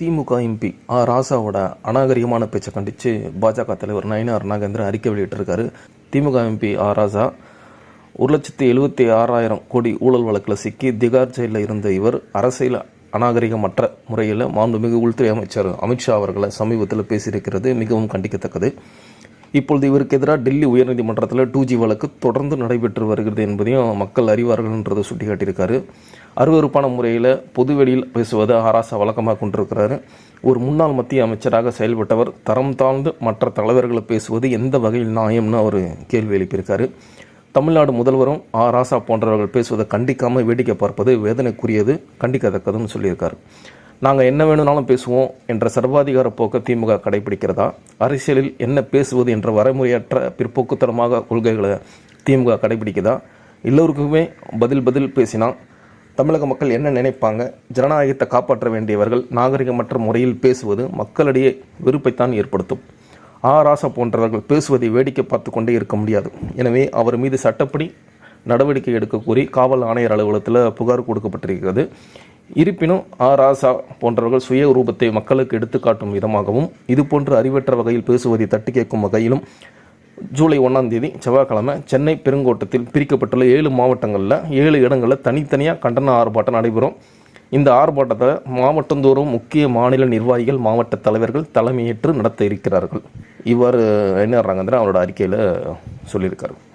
திமுக MP ஆ ராசாவோட அநாகரிகமான பேச்சை கண்டித்து பாஜக தலைவர் நயினார் நாகேந்திரன் அறிக்கை வெளியிட்டிருக்காரு. திமுக எம்பி ஆ ராசா ஒரு லட்சத்தி எழுபத்தி ஆறாயிரம் கோடி ஊழல் வழக்கில் சிக்கி திகார் ஜெயிலில் இருந்த இவர் அரசியல் அநாகரிகமற்ற முறையில் மாண்புமிகு உள்துறை அமைச்சர் அமித்ஷா அவர்களை சமீபத்தில் பேசியிருக்கிறது மிகவும் கண்டிக்கத்தக்கது. இப்பொழுது இவருக்கு எதிராக டெல்லி உயர்நீதிமன்றத்தில் டூ ஜி வழக்கு தொடர்ந்து நடைபெற்று வருகிறது என்பதையும் மக்கள் அறிவார்கள்ன்றதை சுட்டிக்காட்டியிருக்காரு. அருவருப்பான முறையில் பொதுவெளியில் பேசுவதை ஆராசா வழக்கமாக கொண்டிருக்கிறாரு. ஒரு முன்னாள் மத்திய அமைச்சராக செயல்பட்டவர் தரம் தாழ்ந்து மற்ற தலைவர்களை பேசுவது எந்த வகையில் நியாயம்னு அவர் கேள்வி எழுப்பியிருக்காரு. தமிழ்நாடு முதல்வரும் ஆ ராசா போன்றவர்கள் பேசுவதை கண்டிக்காமல் வேடிக்கை பார்ப்பது வேதனைக்குரியது கண்டிக்கத்தக்கதுன்னு சொல்லியிருக்காரு. நாங்கள் என்ன வேணும்னாலும் பேசுவோம் என்ற சர்வாதிகார போக்கை திமுக கடைபிடிக்கிறதா? அரசியலில் என்ன பேசுவது என்ற வரைமுறையற்ற பிற்போக்குத்தனமாக கொள்கைகளை திமுக கடைபிடிக்குதா? எல்லோருக்குமே பதில் பதில் பேசினா தமிழக மக்கள் என்ன நினைப்பாங்க? ஜனநாயகத்தை காப்பாற்ற வேண்டியவர்கள் நாகரிகமற்ற முறையில் பேசுவது மக்களிடையே வெறுப்பைத்தான் ஏற்படுத்தும். ஆ ராசா போன்றவர்கள் பேசுவதை வேடிக்கை பார்த்து கொண்டே இருக்க முடியாது. எனவே அவர் மீது சட்டப்படி நடவடிக்கை எடுக்க கோரி காவல் ஆணையர் அலுவலகத்தில் புகார் கொடுக்கப்பட்டிருக்கிறது. இருப்பினும் ஆ ராசா போன்றவர்கள் சுய ரூபத்தை மக்களுக்கு எடுத்துக்காட்டும் விதமாகவும் இதுபோன்று அறிவற்ற வகையில் பேசுவதை தட்டி கேட்கும் வகையிலும் ஜூலை ஒன்றாம் தேதி செவ்வாய்க்கிழமை சென்னை பெருங்கோட்டத்தில் பிரிக்கப்பட்டுள்ள ஏழு மாவட்டங்களில் ஏழு இடங்களில் தனித்தனியாக கண்டன ஆர்ப்பாட்டம் நடைபெறும். இந்த ஆர்ப்பாட்டத்தை மாவட்டந்தோறும் முக்கிய மாநில நிர்வாகிகள் மாவட்ட தலைவர்கள் தலைமையேற்று நடத்த இருக்கிறார்கள். இவ்வாறு என்ன அவரோட அறிக்கையில் சொல்லியிருக்காரு.